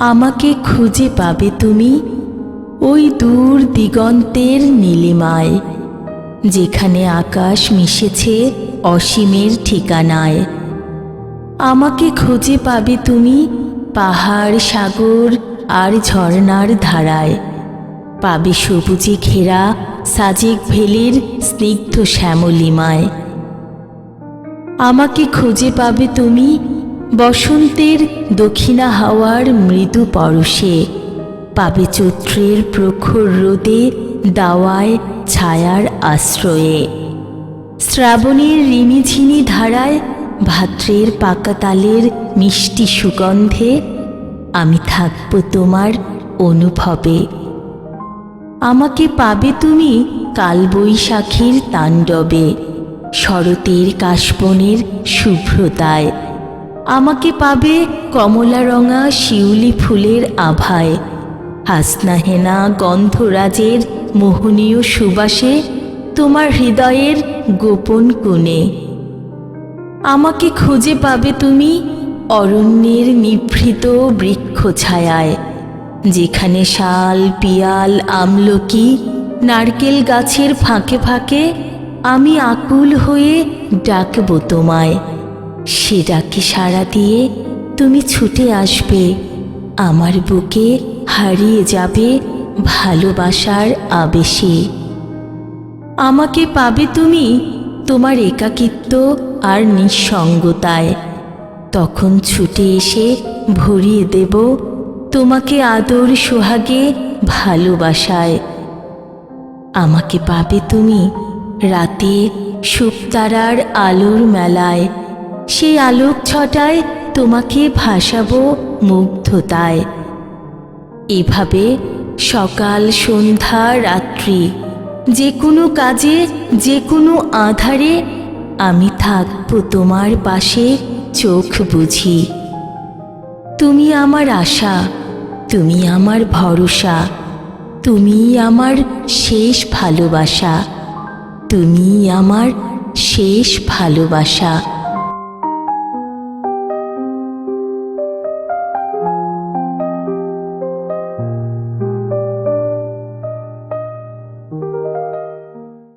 আমাকে খুঁজে পাবে তুমি ওই দূর দিগন্তের নীলিমায়, যেখানে আকাশ মিশেছে অসীমের ঠিকানায়। আমাকে খুঁজে পাবে তুমি পাহাড়, সাগর আর ঝর্ণার ধারায়। পাবে সবুজে ঘেরা সাজেক ভেলির স্নিগ্ধ শ্যামলিমায়। আমাকে খুঁজে পাবে তুমি বসন্তের দক্ষিণা হাওয়ার মৃদু পরশে, পাবে চৈত্রের প্রখর রোদে দাওয়ায় ছায়ার আশ্রয়ে। শ্রাবণের রিমিঝিনি ধারায় ভাত্রের পাকাতালের মিষ্টি সুগন্ধে আমি থাকব তোমার অনুভবে। আমাকে পাবে তুমি কালবৈশাখীর তাণ্ডবে, শরতের কাশবনের শুভ্রতায়। আমাকে পাবে কমলা রঙা শিউলি ফুলের আভায়। হাসনাহেনা গন্ধরাজের মোহনীয় সুবাসে তোমার হৃদয়ের গোপন কোণে। আমাকে খুঁজে পাবে তুমি অরণ্যের নিভৃত বৃক্ষ ছায়ায়। যেখানে শাল, পিয়াল, আমলকি, নারকেল গাছের ফাঁকে ফাঁকে আমি আকুল হয়ে ডাকব তোমায়। সে ডাকে সাড়া দিয়ে, তুমি ছুটে আসবে। আমার বুকে হারিয়ে যাবে ভালোবাসার আবেশে। আমাকে পাবে তুমি তোমার একাকিত্ব আর নিঃসঙ্গতায়। তখন ছুটে এসে ভরিয়ে দেব তোমাকে আদর সোহাগে ভালোবাসায়। আমাকে পাবে তুমি রাতে শুকতারার আলোর মেলায়। সেই আলোক ছটায় তোমাকে ভাসাবো মুগ্ধতায়। এভাবে সকাল, সন্ধ্যা, রাত্রি যে কোনো কাজে যে কোনো আধারে আমি থাকব তোমার পাশে চোখ বুঝি। তুমি আমার আশা, তুমি আমার ভরসা, তুমি আমার শেষ ভালোবাসা, তুমি আমার শেষ ভালোবাসা।